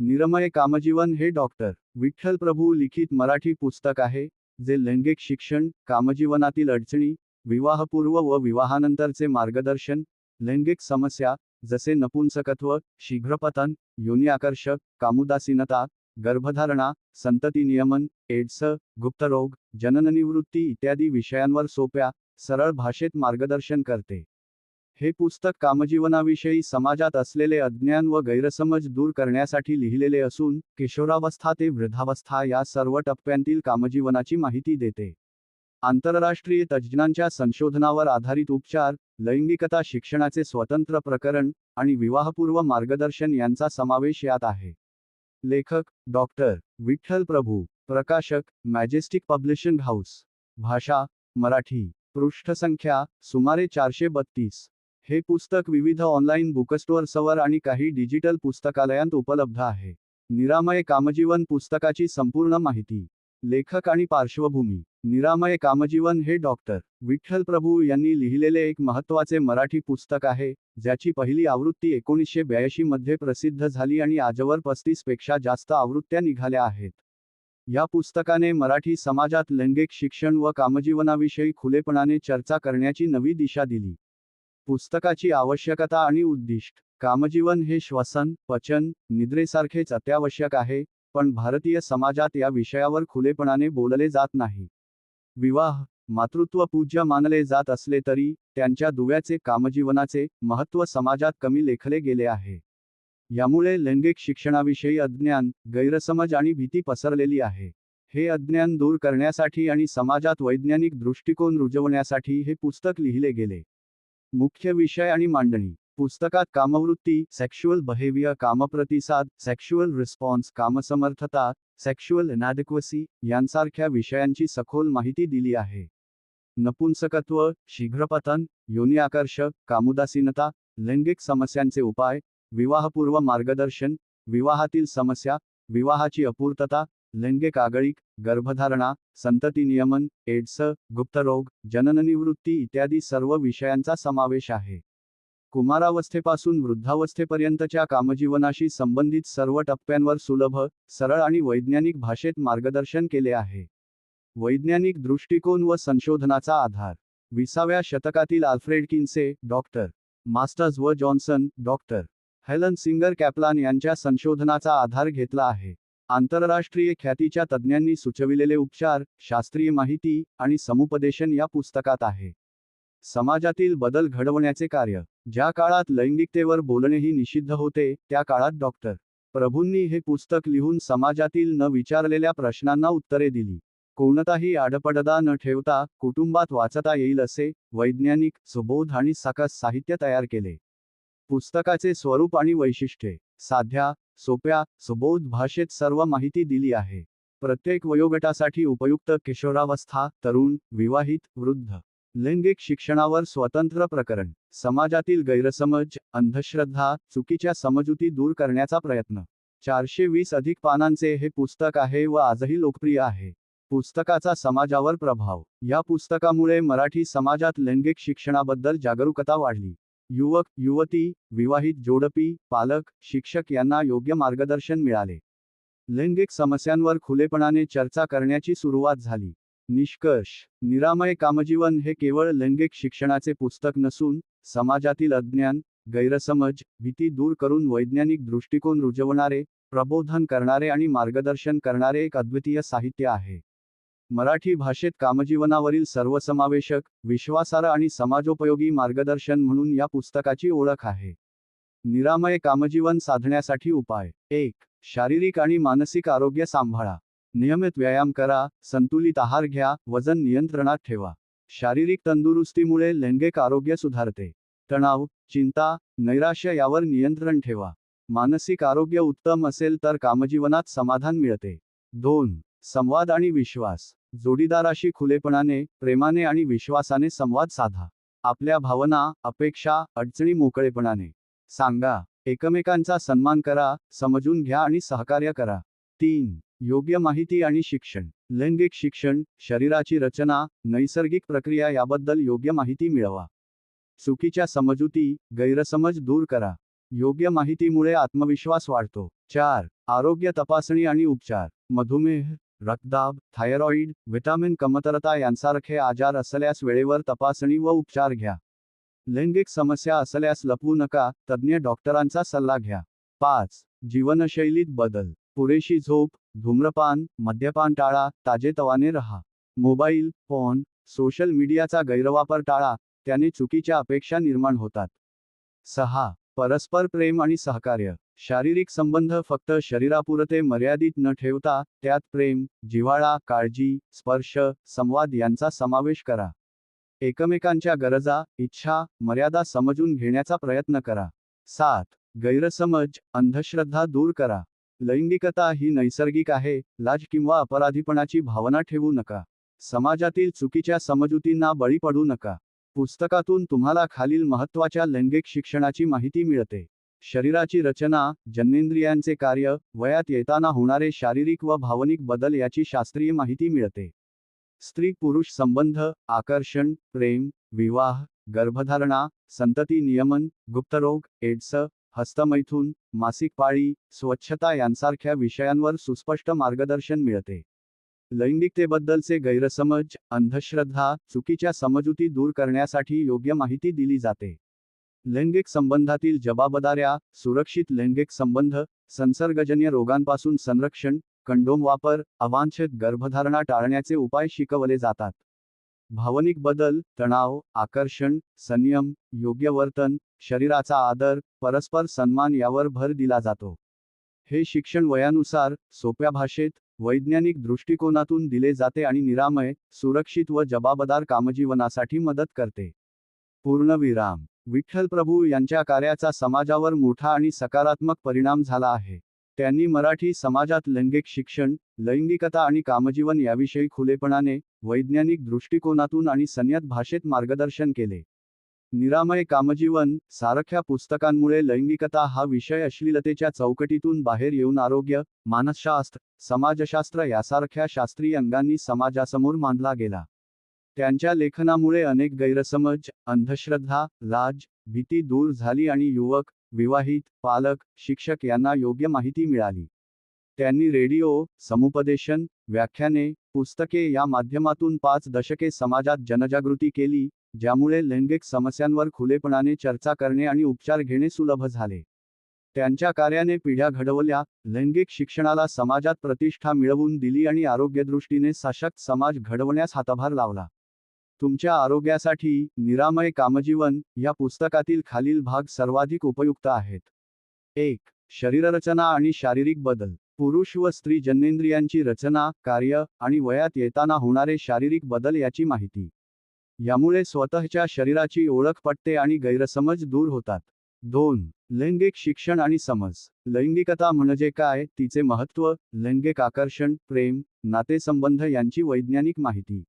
निरमय कामजीवन हे डॉक्टर विठ्ठल प्रभू लिखित मराठी पुस्तक आहे जे लैंगिक शिक्षण कामजीवनातील अडचणी विवाहपूर्व व विवाहानंतरचे मार्गदर्शन लैंगिक समस्या जसे नपुंसकत्व शीघ्रपतन योनी आकर्षक कामुदासीनता गर्भधारणा संतती नियमन एड्स गुप्तरोग जनननिवृत्ती इत्यादी विषयांवर सोप्या सरळ भाषेत मार्गदर्शन करते. हे पुस्तक कामजीवनाविषयी समाजात असलेले अज्ञान व गैरसमज दूर करण्यासाठी लिहिलेले असून किशोरावस्था ते वृद्धावस्था या सर्व टप्प्यांतील कामजीवनाची माहिती देते. आंतरराष्ट्रीय तज्ज्ञांच्या संशोधनावर आधारित उपचार लैंगिकता शिक्षणाचे स्वतंत्र प्रकरण आणि विवाहपूर्व मार्गदर्शन यांचा समावेश यात आहे. लेखक डॉक्टर विठ्ठल प्रभू प्रकाशक मॅजेस्टिक पब्लिशिंग हाऊस भाषा मराठी पृष्ठसंख्या सुमारे चारशे बत्तीस. हे पुस्तक विविध ऑनलाईन बुकस्टोअर्सवर आणि काही डिजिटल पुस्तकालयांत उपलब्ध आहे. निरामय कामजीवन पुस्तकाची संपूर्ण माहिती लेखक आणि पार्श्वभूमी. निरामय कामजीवन हे डॉक्टर विठ्ठल प्रभू यांनी लिहिलेले एक महत्त्वाचे मराठी पुस्तक आहे ज्याची पहिली आवृत्ती एकोणीसशे ब्याऐंशी मध्ये प्रसिद्ध झाली आणि आजवर पस्तीसपेक्षा जास्त आवृत्त्या निघाल्या आहेत. या पुस्तकाने मराठी समाजात लैंगिक शिक्षण व कामजीवनाविषयी खुलेपणाने चर्चा करण्याची नवी दिशा दिली. पुस्तकाची आवश्यकता आणि उद्दिष्ट. कामजीवन हे श्वसन पचन निद्रेसारखेच अत्यावश्यक आहे पण भारतीय समाजात या विषयावर खुलेपणाने बोलले जात नाही. विवाह मातृत्व पूज्य मानले जात असले तरी त्यांच्या दुव्याचे कामजीवनाचे महत्त्व समाजात कमी लेखले गेले आहे. यामुळे लैंगिक शिक्षणाविषयी अज्ञान गैरसमज आणि भीती पसरलेली आहे. हे अज्ञान दूर करण्यासाठी आणि समाजात वैज्ञानिक दृष्टिकोन रुजवण्यासाठी हे पुस्तक लिहिले गेले. मुख्य विषय आणि मांडणी. पुस्तकात कामवृत्ती सेक्शुअल बिहेवियर कामप्रतिसाद सेक्शुअल रिस्पॉन्स कामसमर्थता सेक्शुअल इनॅडिक्वसी यांसारख्या विषयांची सखोल माहिती दिली आहे. नपुंसकत्व शीघ्रपतन योनी आकर्षक कामुदासीनता लैंगिक समस्यांचे उपाय विवाहपूर्व मार्गदर्शन विवाहातील समस्या विवाहाची अपूर्तता लैंगिक आगळीक गर्भधारणा संतती नियमन एड्स गुप्तरोग जनननिवृत्ती इत्यादी सर्व विषयांचा समावेश आहे. कुमारावस्थेपासून वृद्धावस्थेपर्यंतच्या कामजीवनाशी संबंधित सर्व टप्प्यांवर सुलभ सरळ आणि वैज्ञानिक भाषेत मार्गदर्शन केले आहे. वैज्ञानिक दृष्टिकोन व संशोधनाचा आधार. विसाव्या शतकातील आल्फ्रेड किन्से डॉक्टर मास्टर्स व Johnson doctor Helen Singer Kaplan यांच्या संशोधनाचा आधार घेतला आहे. आंतरराष्ट्रीय ख्यातीच्या तज्ज्ञांनी सुचविलेले उपचार शास्त्रीय माहिती आणि समुपदेशन या पुस्तकात आहे. समाजातील बदल घडवण्याचे कार्य ज्या काळात लैंगिकतेवर बोलणेही निषिद्ध होते त्या काळात डॉक्टर प्रभूंनी हे पुस्तक लिहून समाजातील न विचारलेल्या प्रश्नांना उत्तरे दिली. कोणताही आडपडदा न ठेवता कुटुंबात वाचता येईल असे वैज्ञानिक सुबोध आणि सकस साहित्य तयार केले. पुस्तकाचे स्वरूप आणि वैशिष्ट्ये. साध्या सोप्या सुबोध भाषेत सर्व माहिती दिली आहे. प्रत्येक वयोगटासाठी उपयुक्त किशोरावस्था तरुण विवाहित वृद्ध लैंगिक शिक्षणावर स्वतंत्र प्रकरण समाजातील गैरसमज अंधश्रद्धा चुकीच्या समजुती दूर करण्याचा प्रयत्न. चारशे वीस अधिक पानांचे हे पुस्तक आहे व आजही लोकप्रिय आहे. पुस्तकाचा समाजावर प्रभाव. या पुस्तकामुळे मराठी समाजात लैंगिक शिक्षणाबद्दल जागरूकता वाढली. युवक युवती विवाहित जोडपी पालक शिक्षक यांना योग्य मार्गदर्शन मिळाले. लैंगिक समस्यांवर खुलेपणाने चर्चा करण्याची सुरुवात झाली. निष्कर्ष निरामय कामजीवन हे केवळ लैंगिक शिक्षणाचे पुस्तक नसून समाजातील अज्ञान गैरसमज भीती दूर करून वैज्ञानिक दृष्टिकोन रुजवणारे प्रबोधन करणारे आणि मार्गदर्शन करणारे एक अद्वितीय साहित्य आहे. मराठी भाषेत कामजीवनावरील सर्वसमावेशक विश्वासार्ह आणि समाजोपयोगी मार्गदर्शन म्हणून या पुस्तकाची ओळख आहे. निरामय कामजीवन साधण्यासाठी उपाय. एक शारीरिक आणि मानसिक आरोग्य सांभाळा. नियमित व्यायाम करा संतुलित आहार घ्या वजन नियंत्रणात ठेवा. शारीरिक तंदुरुस्तीमुळे लैंगिक आरोग्य सुधारते. तणाव चिंता नैराश्य यावर नियंत्रण ठेवा. मानसिक आरोग्य उत्तम असेल तर कामजीवनात समाधान मिळते. दोन संवाद आणि विश्वास. जोडीदाराशी खुलेपणाने प्रेमाने आणि विश्वासाने संवाद साधा. आपल्या भावना अपेक्षा अडचणी मोकळेपणाने. सांगा एकमेकांचा सन्मान करा समजून घ्या आणि सहकार्य करा. तीन योग्य माहिती आणि शिक्षण. लैंगिक शिक्षण शरीराची रचना नैसर्गिक प्रक्रिया याबद्दल योग्य माहिती मिळवा. चुकीच्या समजुती गैरसमज दूर करा. योग्य माहितीमुळे आत्मविश्वास वाढतो. चार आरोग्य तपासणी आणि उपचार. मधुमेह रक्तदाब थायरॉईड व्हिटॅमिन कमतरता यांसारखे आजार असल्यास वेळेवर तपासणी व उपचार घ्या. लैंगिक समस्या असल्यास लपवू नका तज्ज्ञ डॉक्टरांचा सल्ला घ्या. पाच जीवनशैलीत बदल. पुरेशी झोप धूम्रपान मद्यपान टाळा ताजेतवाने रहा. मोबाईल फोन सोशल मीडियाचा गैरवापर टाळा त्याने चुकीच्या अपेक्षा निर्माण होतात. सहा परस्पर प्रेम आणि सहकार्य. शारीरिक संबंध फक्त शरीरापुरते मर्यादित न ठेवता त्यात प्रेम जिव्हाळा काळजी स्पर्श संवाद यांचा समावेश करा. एकमेकांच्या गरजा इच्छा मर्यादा समजून घेण्याचा प्रयत्न करा. सात गैरसमज अंधश्रद्धा दूर करा. लैंगिकता ही नैसर्गिक आहे लाज किंवा अपराधीपणाची भावना ठेवू नका. समाजातील चुकीच्या समजुतींना बळी पडू नका. पुस्तकातून तुम्हाला खालील महत्त्वाच्या लैंगिक शिक्षणाची माहिती मिळते. शरीराची रचना जन्मेंद्रियांचे कार्य वयात येताना होणारे शारीरिक व भावनिक बदल याची शास्त्रीय माहिती मिळते. स्त्री पुरुष संबंध आकर्षण प्रेम विवाह गर्भधारणा संतती नियमन गुप्तरोग एड्स हस्तमैथून मासिक पाळी स्वच्छता यांसारख्या विषयांवर सुस्पष्ट मार्गदर्शन मिळते. लैंगिकतेबद्दलचे गैरसमज अंधश्रद्धा चुकीच्या समजुती दूर करण्यासाठी योग्य माहिती दिली जाते. लैंगिक संबंधातील जबाबदाऱ्या सुरक्षित लैंगिक संबंध संसर्गजन्य रोगांपासून संरक्षण कंडोम वापर अवांछित गर्भधारणा टाळण्याचे उपाय शिकवले जातात. भावनिक बदल तणाव आकर्षण संयम योग्य वर्तन शरीराचा आदर परस्पर सन्मान यावर भर दिला जातो. हे शिक्षण वयानुसार सोप्या भाषेत वैज्ञानिक दृष्टिकोनातून दिले जाते आणि निरामय सुरक्षित व जबाबदार कामजीवनासाठी मदत करते. पूर्णविराम विठ्ठल प्रभू यांच्या कार्याचा समाजावर मोठा आणि सकारात्मक परिणाम झाला आहे. त्यांनी मराठी समाजात लैंगिक शिक्षण लैंगिकता आणि कामजीवन याविषयी खुलेपणाने वैज्ञानिक दृष्टिकोनातून आणि संयत भाषेत मार्गदर्शन केले. निरामय कामजीवन सारख्या पुस्तकांमुळे लैंगिकता हा विषय अश्लीलतेच्या चौकटीतून बाहेर येऊन आरोग्य मानसशास्त्र समाजशास्त्र यासारख्या शास्त्रीय अंगांनी समाजासमोर मांडला गेला. त्यांच्या लेखनामुळे अनेक गैरसमज अंधश्रद्धा लाज भीती दूर झाली आणि युवक विवाहित पालक शिक्षक यांना योग्य माहिती मिळाली. त्यांनी रेडिओ समुपदेशन व्याख्याने पुस्तके या माध्यमातून पाच दशके समाजात जनजागृती केली ज्यामुळे लैंगिक समस्यांवर खुलेपणाने चर्चा करणे आणि उपचार घेणे सुलभ झाले. त्यांच्या कार्याने पिढ्या घडवल्या लैंगिक शिक्षणाला समाजात प्रतिष्ठा मिळवून दिली आणि आरोग्यदृष्टीने सशक्त समाज घडवण्यास हातभार लावला. तुमच्या आरोग्यासाठी निरामय कामजीवन या पुस्तकातील खालील भाग सर्वाधिक उपयुक्त आहेत. एक शरीररचना आणि शारीरिक बदल. पुरुष व स्त्री जननेंद्रियांची रचना कार्य आणि वयात येताना होणारे शारीरिक बदल याची माहिती. यामुळे स्वतःच्या शरीराची ओळख पटते आणि गैरसमज दूर होतात. दोन लैंगिक शिक्षण आणि समज. लैंगिकता म्हणजे काय? तिचे महत्त्व लैंगिक आकर्षण प्रेम नातेसंबंध यांची वैज्ञानिक माहिती.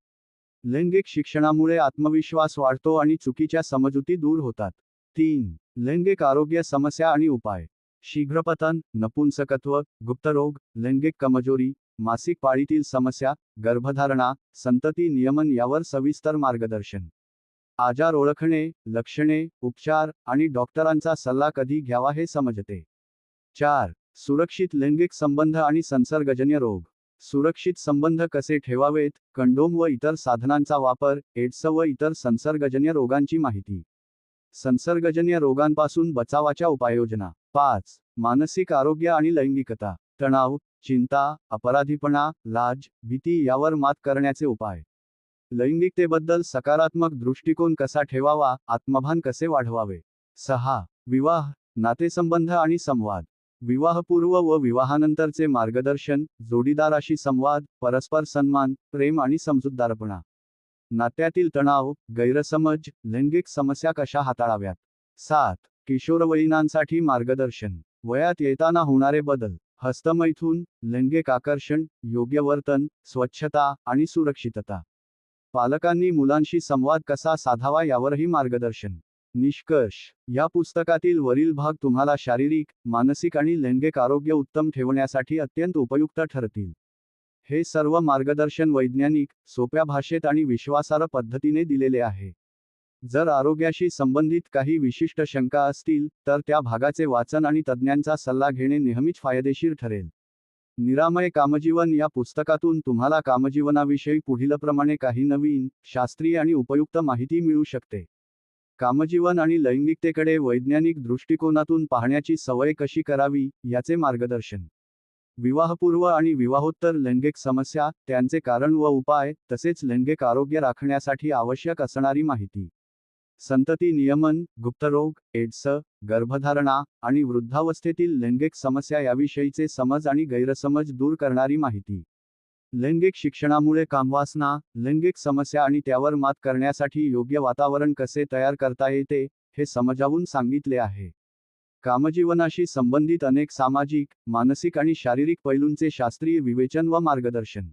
लैंगिक शिक्षणामुळे आत्मविश्वास वाढतो आणि चुकीच्या समजुती दूर होतात. तीन लैंगिक आरोग्य समस्या आणि उपाय. शीघ्रपतन नपुंसकत्व गुप्तरोग लैंगिक कमजोरी मासिक पाळीतील समस्या गर्भधारणा संतती नियमन यावर सविस्तर मार्गदर्शन. आजार ओळखणे लक्षणे उपचार आणि डॉक्टरांचा सल्ला कधी घ्यावा हे समजते. चार सुरक्षित लैंगिक संबंध आणि संसर्गजन्य रोग. सुरक्षित संबंध कसे ठेवावेत कंडोम व इतर साधनांचा वापर एड्स व इतर संसर्गजन्य रोगांची माहिती. संसर्गजन्य रोगांपासून बचावाच्या उपाययोजना. पाच. मानसिक आरोग्य आणि लैंगिकता. तणाव चिंता अपराधीपणा लाज भीती यावर मात करण्याचे उपाय. लैंगिकतेबद्दल सकारात्मक दृष्टिकोन कसा ठेवावा आत्मभान कसे वाढवावे. सहा. विवाह नातेसंबंध आणि संवाद. विवाहपूर्व व विवाहानंतरचे मार्गदर्शन जोडीदाराशी संवाद परस्पर सन्मान प्रेम आणि समजूतदारपणा. नात्यातील तणाव गैरसमज लैंगिक समस्या कशा हाताळाव्यात? सात. किशोरवयीनांसाठी मार्गदर्शन. वयात येताना होणारे बदल. हस्तमैथून लैंगिक आकर्षण योग्य वर्तन स्वच्छता आणि सुरक्षितता. पालकांनी मुलांशी संवाद कसा साधावा यावरही मार्गदर्शन. निष्कर्ष. या पुस्तकातील वरील भाग तुम्हाला शारीरिक मानसिक आणि लैंगिक आरोग्य उत्तम ठेवण्यासाठी अत्यंत उपयुक्त ठरतील. हे सर्व मार्गदर्शन वैज्ञानिक सोप्या भाषेत आणि विश्वासार्ह पद्धतीने दिलेले आहे. जर आरोग्याशी संबंधित काही विशिष्ट शंका असतील तर त्या भागाचे वाचन आणि तज्ज्ञांचा सल्ला घेणे नेहमीच फायदेशीर ठरेल. निरामय कामजीवन या पुस्तकातून तुम्हाला कामजीवनाविषयी पुढीलप्रमाणे काही नवीन शास्त्रीय आणि उपयुक्त माहिती मिळू शकते. कामजीवन आणि लैंगिकतेकडे वैज्ञानिक दृष्टिकोनातून पाहण्याची सवय कशी करावी याचे मार्गदर्शन. विवाहपूर्व आणि विवाहोत्तर लैंगिक समस्या त्यांचे कारण व उपाय तसेच लैंगिक आरोग्य राखण्यासाठी आवश्यक असणारी माहिती. संतती नियमन गुप्तरोग एड्स गर्भधारणा आणि वृद्धावस्थेतील लैंगिक समस्या याविषयीचे समज आणि गैरसमज दूर करणारी माहिती. लैंगिक शिक्षणामुळे कामवासना लैंगिक समस्या आणि त्यावर मात करण्यासाठी योग्य वातावरण कसे तयार करता येते हे समजावून सांगितले आहे. कामजीवनाशी संबंधित अनेक सामाजिक मानसिक आणि शारीरिक पैलूंचे शास्त्रीय विवेचन व मार्गदर्शन.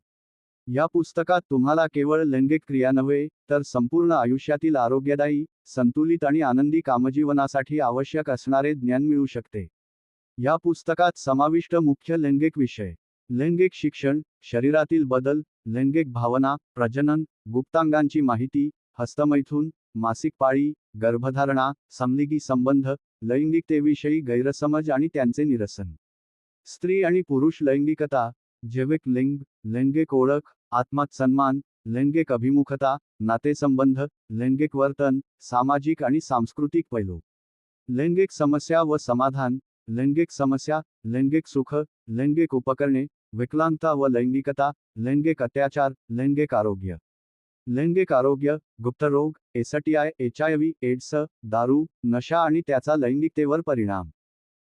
या पुस्तकात तुम्हाला केवळ लैंगिक क्रिया नव्हे तर संपूर्ण आयुष्यातील आरोग्यदायी संतुलित आणि आनंदी कामजीवनासाठी आवश्यक असणारे ज्ञान मिळू शकते. या पुस्तकात समाविष्ट मुख्य लैंगिक विषय लैंगिक शिक्षण शरीरातील बदल लैंगिक भावना प्रजनन गुप्तांगांची माहिती हस्तमैथून मासिक पाळी गर्भधारणा समलिंगी संबंध लैंगिकतेविषयी गैरसमज आणि त्यांचे निरसन. स्त्री आणि पुरुष लैंगिकता जैविक लिंग लैंगिक ओळख आत्मात सन्मान लैंगिक अभिमुखता नातेसंबंध लैंगिक वर्तन सामाजिक आणि सांस्कृतिक पैलू. लैंगिक समस्या व समाधान लैंगिक समस्या लैंगिक सुख लैंगिक उपकरणे विकलांगता व लैंगिकता लैंगिक अत्याचार लैंगिक आरोग्य. लैंगिक आरोग्य गुप्तरोग STI H I V AIDS दारू नशा आणि त्याचा लैंगिकतेवर परिणाम.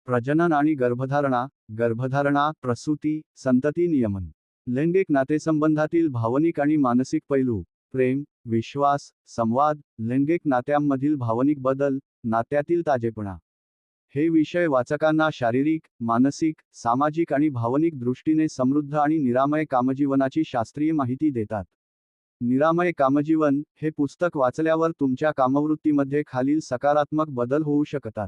प्रजनन आणि गर्भधारणा गर्भधारणा प्रसूती संतती नियमन. लैंगिक नातेसंबंधातील भावनिक आणि मानसिक पैलू प्रेम विश्वास संवाद लैंगिक नात्यांमधील भावनिक बदल नात्यातील ताजेपणा. हे विषय वाचकांना शारीरिक मानसिक सामाजिक आणि भावनिक दृष्टीने समृद्ध आणि निरामय कामजीवनाची शास्त्रीय माहिती देतात. निरामय कामजीवन हे पुस्तक वाचल्यावर तुमच्या कामवृत्तीमध्ये खालील सकारात्मक बदल होऊ शकतात.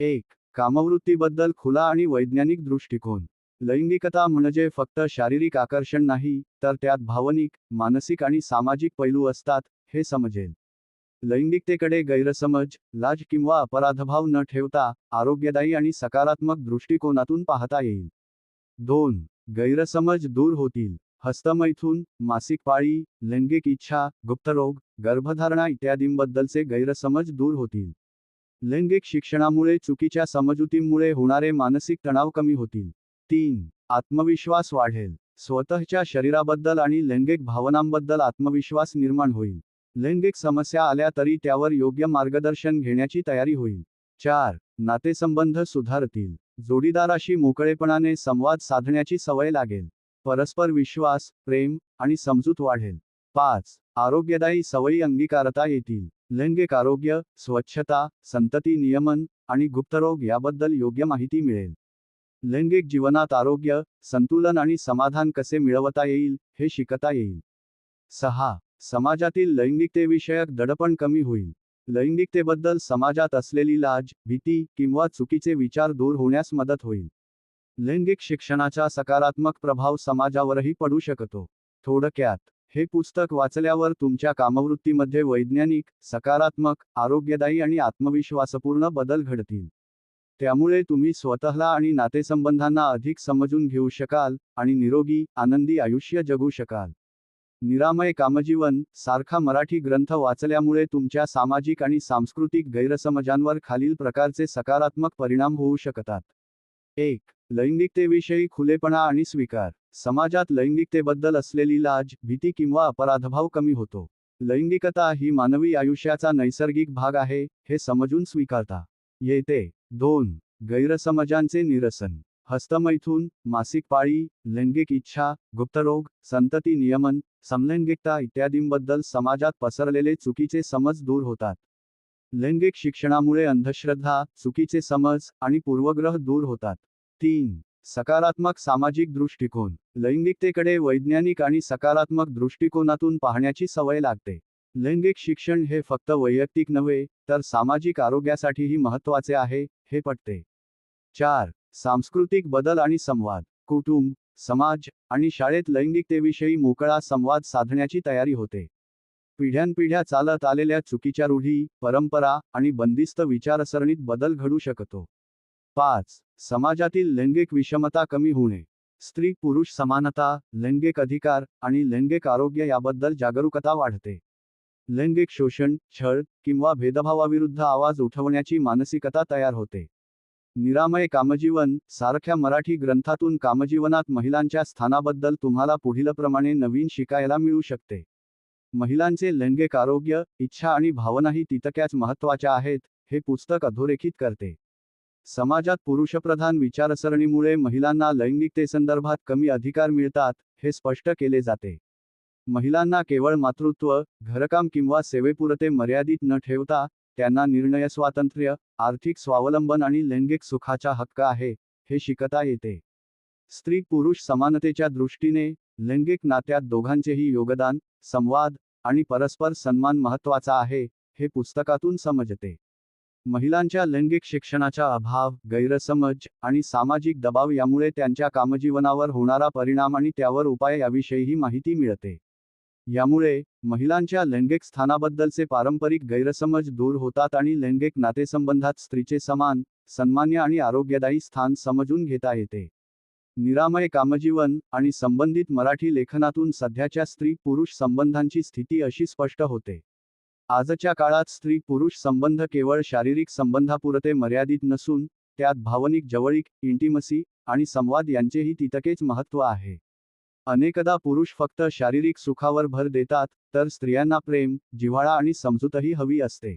एक कामवृत्तीबद्दल खुला आणि वैज्ञानिक दृष्टिकोन. लैंगिकता म्हणजे फक्त शारीरिक आकर्षण नाही तर त्यात भावनिक मानसिक आणि सामाजिक पैलू असतात हे समजेल. लैंगिकतेकडे गैरसमज लाज किंवा अपराधभाव न ठेवता आरोग्यदायी आणि सकारात्मक दृष्टिकोनातून पाहता येईल. दोन गैरसमज दूर होतील. हस्तमैथून मासिक पाळी लैंगिक इच्छा गुप्तरोग गर्भधारणा इत्यादींबद्दलचे गैरसमज दूर होतील. लैंगिक शिक्षणामुळे चुकीच्या समजुतींमुळे होणारे मानसिक तणाव कमी होतील. तीन आत्मविश्वास वाढेल. स्वतःच्या शरीराबद्दल आणि लैंगिक भावनांबद्दल आत्मविश्वास निर्माण होईल. लैंगिक समस्या आल्या तरी त्यावर योग्य मार्गदर्शन घेण्याची तयारी होईल. चार नातेसंबंध सुधारतील. जोडीदाराशी मोकळेपणाने संवाद साधण्याची सवय लागेल. परस्पर विश्वास प्रेम आणि समजूत वाढेल. पाच आरोग्यदायी सवयी अंगीकारता येतील. लैंगिक आरोग्य स्वच्छता संतती नियमन आणि गुप्तरोग याबद्दल योग्य माहिती मिळेल. लैंगिक जीवनात आरोग्य संतुलन आणि समाधान कसे मिळवता येईल हे शिकता येईल. सहा समाजातील लैंगिकतेविषयक दडपण कमी होईल. लैंगिकतेबद्दल समाजात असलेली लाज भीती किंवा चुकीचे विचार दूर होण्यास मदत होईल. लैंगिक शिक्षणाचा सकारात्मक प्रभाव समाजावरही पडू शकतो. थोडक्यात हे पुस्तक वाचल्यावर तुमच्या कामवृत्तीमध्ये वैज्ञानिक सकारात्मक आरोग्यदायी आणि आत्मविश्वासपूर्ण बदल घडतील. त्यामुळे तुम्ही स्वतःला आणि नातेसंबंधांना अधिक समजून घेऊ शकाल आणि निरोगी आनंदी आयुष्य जगू शकाल. निरामय कामजीवन सारखा मराठी ग्रंथ वाचल्यामुळे तुमच्या सामाजिक आणि सांस्कृतिक गैरसमजांवर खालील प्रकारचे सकारात्मक परिणाम होऊ शकतात. एक लैंगिकतेविषयी खुलेपणा आणि स्वीकार. समाजात लैंगिकतेबद्दल असलेली लाज भीती किंवा अपराधभाव कमी होतो. लैंगिकता ही मानवी आयुष्याचा नैसर्गिक भाग आहे हे समजून स्वीकारता. येते. दोन गैरसमजांचे निरसन. हस्तमैथून मासिक पाळी लैंगिक इच्छा गुप्तरोग संतती नियमन समलैंगिकता इत्यादींबद्दल समाजात पसरलेले चुकीचे समज दूर होतात. लैंगिक शिक्षणामुळे अंधश्रद्धा चुकीचे समज आणि पूर्वग्रह दूर होतात. तीन सकारात्मक सामाजिक दृष्टिकोन. लैंगिकतेकडे वैज्ञानिक आणि सकारात्मक दृष्टिकोनातून पाहण्याची सवय लागते. लैंगिक शिक्षण हे फक्त वैयक्तिक नव्हे तर सामाजिक आरोग्यासाठीही महत्त्वाचे आहे हे पटते. चार सांस्कृतिक बदल आणि संवाद कुटुंब समाज आणि शाळेत लैंगिकतेविषयी मोकळा संवाद साधण्याची तयारी होते. पिढ्यानपिढ्या चालत आलेल्या चुकीच्या रूढी परंपरा आणि बंदिस्त विचारसरणीत बदल घडू शकतो. पाच समाजातील लैंगिक विषमता कमी होणे. स्त्री पुरुष समानता लैंगिक अधिकार आणि लैंगिक आरोग्य याबद्दल जागरूकता वाढते. लैंगिक शोषण छळ किंवा भेदभावाविरुद्ध आवाज उठवण्याची मानसिकता तयार होते. निरामय कामजीवन सारख्या मराठी ग्रंथातून कामजीवनात महिलांच्या स्थानाबद्दल तुम्हाला पुढीलप्रमाणे नवीन शिकायला मिळू शकते. महिलांचे लैंगिक आरोग्य इच्छा आणि भावनाही तितक्याच महत्त्वाच्या आहेत हे पुस्तक अधोरेखित करते. समाजात पुरुषप्रधान विचारसरणीमुळे महिलांना लैंगिकतेसंदर्भात कमी अधिकार मिळतात हे स्पष्ट केले जाते. महिलांना केवळ मातृत्व घरकाम किंवा सेवेपुरते मर्यादित न ठेवता त्यांना निर्णय स्वातंत्र्य आर्थिक स्वावलंबन आणि लैंगिक सुखाचा हक्क आहे हे शिकता येते. स्त्री पुरुष समानतेच्या दृष्टीने लैंगिक नात्यात दोघांचेही योगदान संवाद आणि परस्पर सन्मान महत्त्वाचा आहे हे पुस्तकातून समजते. महिलांच्या लैंगिक शिक्षणाचा अभाव गैरसमज आणि सामाजिक दबाव यामुळे त्यांच्या कामजीवनावर होणारा परिणाम आणि त्यावर उपाय याविषयीही माहिती मिळते. यामुळे महिलांच्या लैंगिक स्थानाबद्दलचे पारंपरिक गैरसमज दूर होतात आणि लैंगिक नातेसंबंधात स्त्रीचे समान सन्मान्य आणि आरोग्यदायी स्थान समजून घेता येते. निरामय कामजीवन आणि संबंधित मराठी लेखनातून सध्याच्या स्त्री पुरुष संबंधांची स्थिती अशी स्पष्ट होते. आजच्या काळात स्त्री पुरुष संबंध केवळ शारीरिक संबंधापुरते मर्यादित नसून त्यात भावनिक जवळीक इंटिमसी आणि संवाद यांचेही तितकेच महत्त्व आहे. अनेकदा पुरुष फक्त शारीरिक सुखावर भर देतात तर स्त्रियांना प्रेम जिव्हाळा आणि समजूतही हवी असते.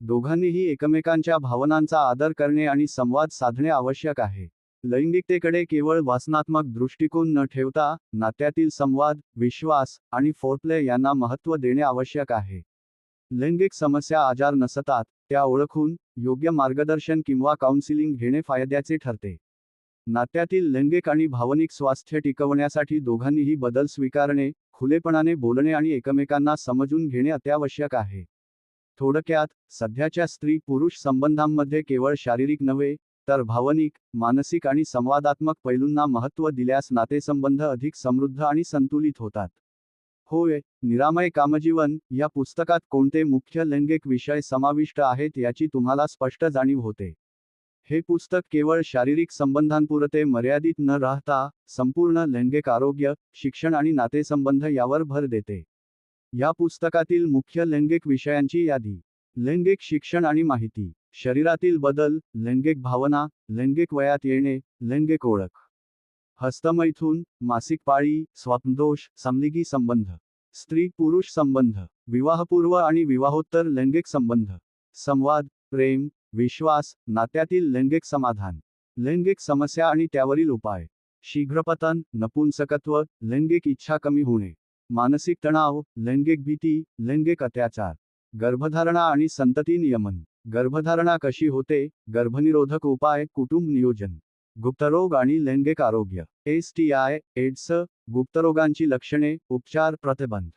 दोघांनीही एकमेकांच्या भावनांचा आदर करणे आणि संवाद साधणे आवश्यक आहे. लैंगिकतेकडे केवळ वासनात्मक दृष्टिकोन न ठेवता नात्यातील संवाद विश्वास आणि फोर्प्ले यांना महत्त्व देणे आवश्यक आहे. लैंगिक समस्या आजार नसतात त्या ओळखून योग्य मार्गदर्शन किंवा काउन्सिलिंग घेणे फायद्याचे ठरते. नात्यातील लैंगिक आणि भावनिक स्वास्थ्य टिकवण्यासाठी दोघांनीही बदल स्वीकारणे खुलेपणाने बोलणे आणि एकमेकांना समजून घेणे अत्यावश्यक आहे. थोडक्यात सध्याच्या स्त्री पुरुष संबंधांमध्ये केवळ शारीरिक नव्हे तर भावनिक मानसिक आणि संवादात्मक पैलूंना महत्त्व दिल्यास नातेसंबंध अधिक समृद्ध आणि संतुलित होतात. होय निरामय कामजीवन या पुस्तकात कोणते मुख्य लैंगिक विषय समाविष्ट आहेत याची तुम्हाला स्पष्ट जाणीव होते. हे पुस्तक केवळ शारीरिक संबंधांपुरते मर्यादित न राहता संपूर्ण लैंगिक आरोग्य शिक्षण आणि नातेसंबंध यावर भर देते. या पुस्तकातील मुख्य लैंगिक विषयांची यादी. लैंगिक शिक्षण आणि माहिती. शरीरातील बदल लैंगिक भावना लैंगिक वयात येणे लैंगिक ओळख. हस्तमैथून मासिक पाळी स्वप्नदोष समलिगी संबंध. स्त्री पुरुष संबंध. विवाहपूर्व आणि विवाहोत्तर लैंगिक संबंध. संवाद प्रेम विश्वास नात्यातील लैंगिक समाधान. लैंगिक समस्या आणि त्यावरील उपाय. शीघ्रपतन नपुंसकत्व लैंगिक इच्छा कमी होणे. मानसिक तणाव लैंगिक भीती लैंगिक अत्याचार. गर्भधारणा आणि संतती नियमन. गर्भधारणा कशी होते? गर्भनिरोधक उपाय कुटुंब नियोजन. गुप्तरोग आणि लैंगिक आरोग्य. एस टी आय एड्स गुप्तरोगांची लक्षणे उपचार प्रतिबंध.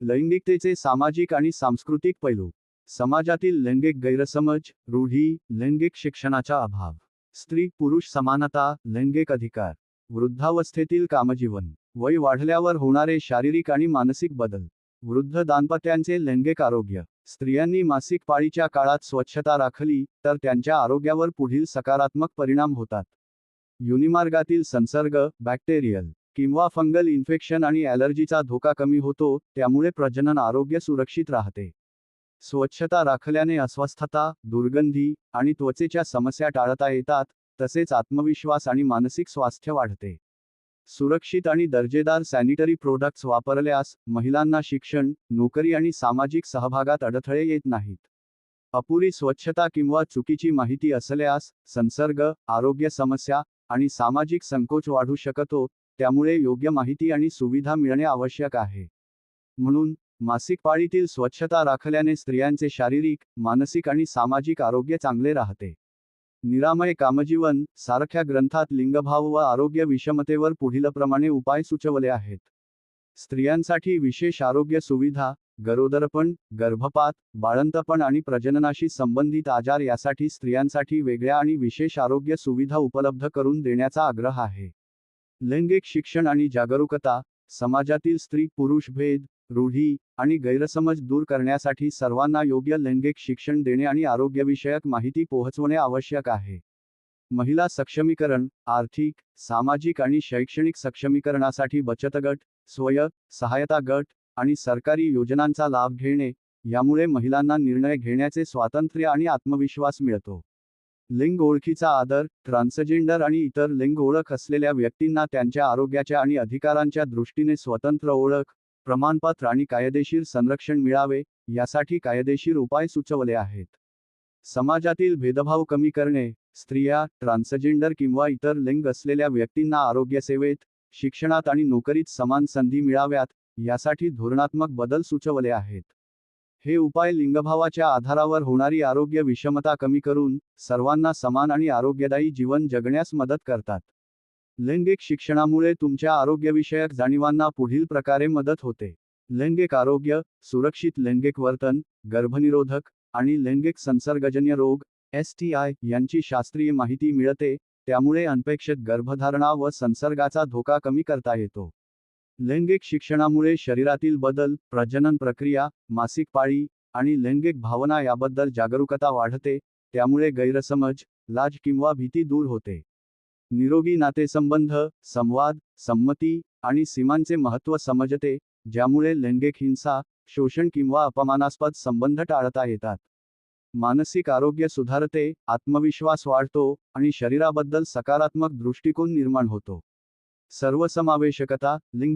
लैंगिकतेचे सामाजिक आणि सांस्कृतिक पैलू. समाजातील लैंगिक गैरसमज रूढी लैंगिक शिक्षणाचा अभाव. स्त्री पुरुष समानता लैंगिक अधिकार. वृद्धावस्थेतील कामजीवन. वय वाढल्यावर होणारे शारीरिक आणि मानसिक बदल. वृद्ध दाम्पत्यांचे लैंगिक आरोग्य. स्त्रियांनी मासिक पाळीच्या काळात स्वच्छता राखली तर त्यांच्या आरोग्यावर पुढील सकारात्मक परिणाम होतात. युनिमार्गातील संसर्ग बॅक्टेरियल किंवा फंगल इन्फेक्शन आणि ॲलर्जीचा धोका कमी होतो त्यामुळे प्रजनन आरोग्य सुरक्षित राहते. स्वच्छता राखल्याने अस्वस्थता दुर्गंधी आणि त्वचेच्या समस्या टाळता येतात तसेच आत्मविश्वास आणि मानसिक स्वास्थ्य वाढते. सुरक्षित आणि दर्जेदार सॅनिटरी प्रोडक्ट्स वापरल्यास महिलांना शिक्षण नोकरी आणि सामाजिक सहभागात अडथळे येत नाहीत. अपुरी स्वच्छता किंवा चुकीची माहिती असल्यास संसर्ग आरोग्य समस्या आणि सामाजिक संकोच वाढू शकतो त्यामुळे योग्य माहिती आणि सुविधा मिळणे आवश्यक आहे. म्हणून मासिक पाळीतील स्वच्छता राखल्याने स्त्रियांचे शारीरिक मानसिक आणि सामाजिक आरोग्य चांगले राहते. निरामय कामजीवन सारख्या ग्रंथात लिंगभाव व आरोग्य विषमतेवर पुढीलप्रमाणे उपाय सुचवले आहेत. स्त्रियांसाठी विशेष आरोग्य सुविधा गरोदरपण गर्भपात बाळंतपण आणि प्रजननाशी संबंधित आजार यासाठी स्त्रियांसाठी वेगळ्या आणि विशेष आरोग्य सुविधा उपलब्ध करून देण्याचा आग्रह आहे. लैंगिक शिक्षण आणि जागरूकता समाजातील स्त्री पुरुष भेद रूढी आणि गैरसमज दूर करण्यासाठी सर्वांना योग्य लैंगिक शिक्षण देणे आणि आरोग्यविषयक माहिती पोहोचवणे आवश्यक आहे. महिला सक्षमीकरण आर्थिक सामाजिक आणि शैक्षणिक सक्षमीकरणासाठी बचत गट स्वय सहायता गट आणि सरकारी योजनांचा लाभ घेणे यामुळे महिलांना निर्णय घेण्याचे स्वातंत्र्य आणि आत्मविश्वास मिळतो. लिंग ओळखीचा आदर ट्रान्सजेंडर आणि इतर लिंग ओळख असलेल्या व्यक्तींना त्यांच्या आरोग्याच्या आणि अधिकारांच्या दृष्टीने स्वतंत्र ओळख प्रमाणपत्र आणि कायदेशीर संरक्षण मिळावे यासाठी कायदेशीर उपाय सुचवले आहेत. समाजातील भेदभाव कमी करणे स्त्रिया ट्रान्सजेंडर किंवा इतर लिंग असलेल्या व्यक्तींना आरोग्यसेवेत शिक्षणात आणि नोकरीत समान संधी मिळाव्यात यासाठी धोरणात्मक बदल सुचवले आहेत. हे उपाय लिंगभावाच्या आधारावर होणारी आरोग्य विषमता कमी करून सर्वांना समान आणि आरोग्यदायी जीवन जगण्यास मदत करतात. लैंगिक शिक्षणामुळे तुमच्या आरोग्यविषयक जाणीवांना पुढील प्रकारे मदत होते. लैंगिक आरोग्य सुरक्षित लैंगिक वर्तन गर्भनिरोधक आणि लैंगिक संसर्गजन्य रोग एस टी आय यांची शास्त्रीय माहिती मिळते त्यामुळे अनपेक्षित गर्भधारणा व संसर्गाचा धोका कमी करता येतो. लैंगिक शिक्षणामुळे शरीरातील बदल प्रजनन प्रक्रिया मासिक पाळी आणि लैंगिक भावना याबद्दल जागरूकता वाढते त्यामुळे गैरसमज लाज किंवा भीती दूर होते. निरोगी नातेसंबंध संवाद संमती आणि सीमांचे महत्त्व समजते ज्यामुळे लैंगिक हिंसा शोषण किंवा अपमानास्पद संबंध टाळता येतात. मानसिक आरोग्य सुधारते आत्मविश्वास वाढतो आणि शरीराबद्दल सकारात्मक दृष्टिकोन निर्माण होतो. सर्वसमावेशकता लिंग